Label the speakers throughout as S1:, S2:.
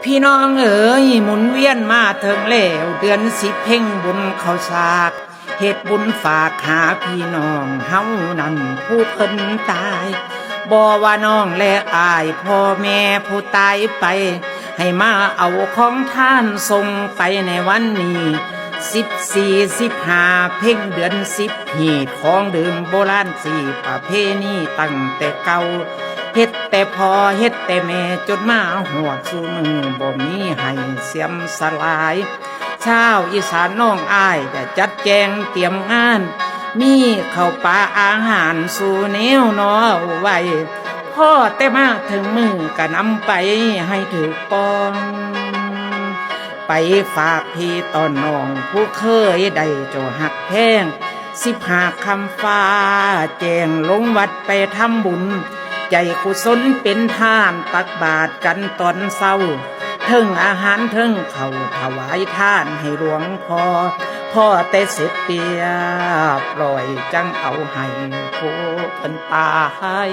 S1: พี่น้องเอ๋ยหมุนเวียนมาเถิงแล้วเดือนสิบเพ่งบุญเขาสากเหตุบุญฝากหาพี่น้องเฮานั่นผู้เพิ่นตายบ่ว่าน้องและอายพ่อแม่ผู้ตายไป ให้มาเอาของท่านส่งไปในวันนี้สิบสี่สิบห้าเพ่งเดือนสิบหีดของเดิมโบราณสี่ประเพณีตั้งแต่เก่า เฮ็ดแต่พอเฮ็ดแต่แม่จนมาหัวสู่มือบ่มีให้เสียมสลายชาวอีสานน้องอ้ายจะจัดแจงเตรียมงาน มีข้าวปลาอาหารสู่แนวนอไว้พ่อแต่มาถึงมือก็นำไปให้ถือปองไปฝากพี่ตอนน้องผู้เคยได้เจหักแพงสิบหาคำฟ้าแจงลงวัดไปทำบุญ ใจกุศลเป็นทานตักบาตรกันตอนเศร้าเทิงอาหารเทิงเขาถวายท่านให้หลวงพ่อพ่อแต่เสร็จเปียปล่อยจังเอาให้ผู้เพิ่นตาย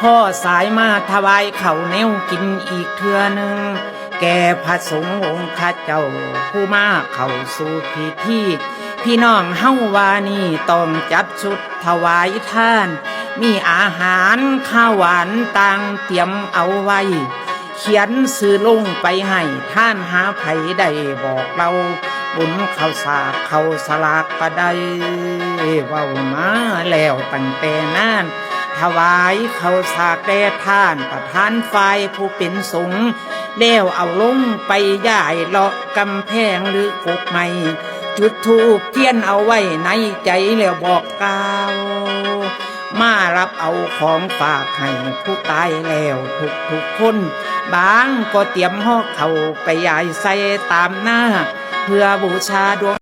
S1: พ่อสายมาถวายเขาเนวกินอีกเทือหนึ่งแก่พระสงฆ์องค์ข้าเจ้าผู้มาเข้าสู่พิธี พี่น้องเฮาวานี่ต้องจัดชุดถวายท่าน มีอาหารข้าวหวานต่างเตรียมเอาไว้ เขียนสื่อลงไปให้ท่านหาไผได้บอกเรา บุญเขาสากเขาสลากก็ได้เว้ามาแล้วตั้งแต่นั้นถวายเขาสากแด่ท่านประธานฝ่ายผู้เป็นสงฆ์แล้วเอาลงไปย่ายเลาะกำแพงหรือกกไม้ จุดทูบเทียนเอาไว้ในใจแล้วบอกกล่าวมารับเอาของฝากให้ผู้ตายแล้วทุกทุกคนบางก็เตรียมห่อเขาไปยายใส่ตามหน้า เพื่อบูชาดวง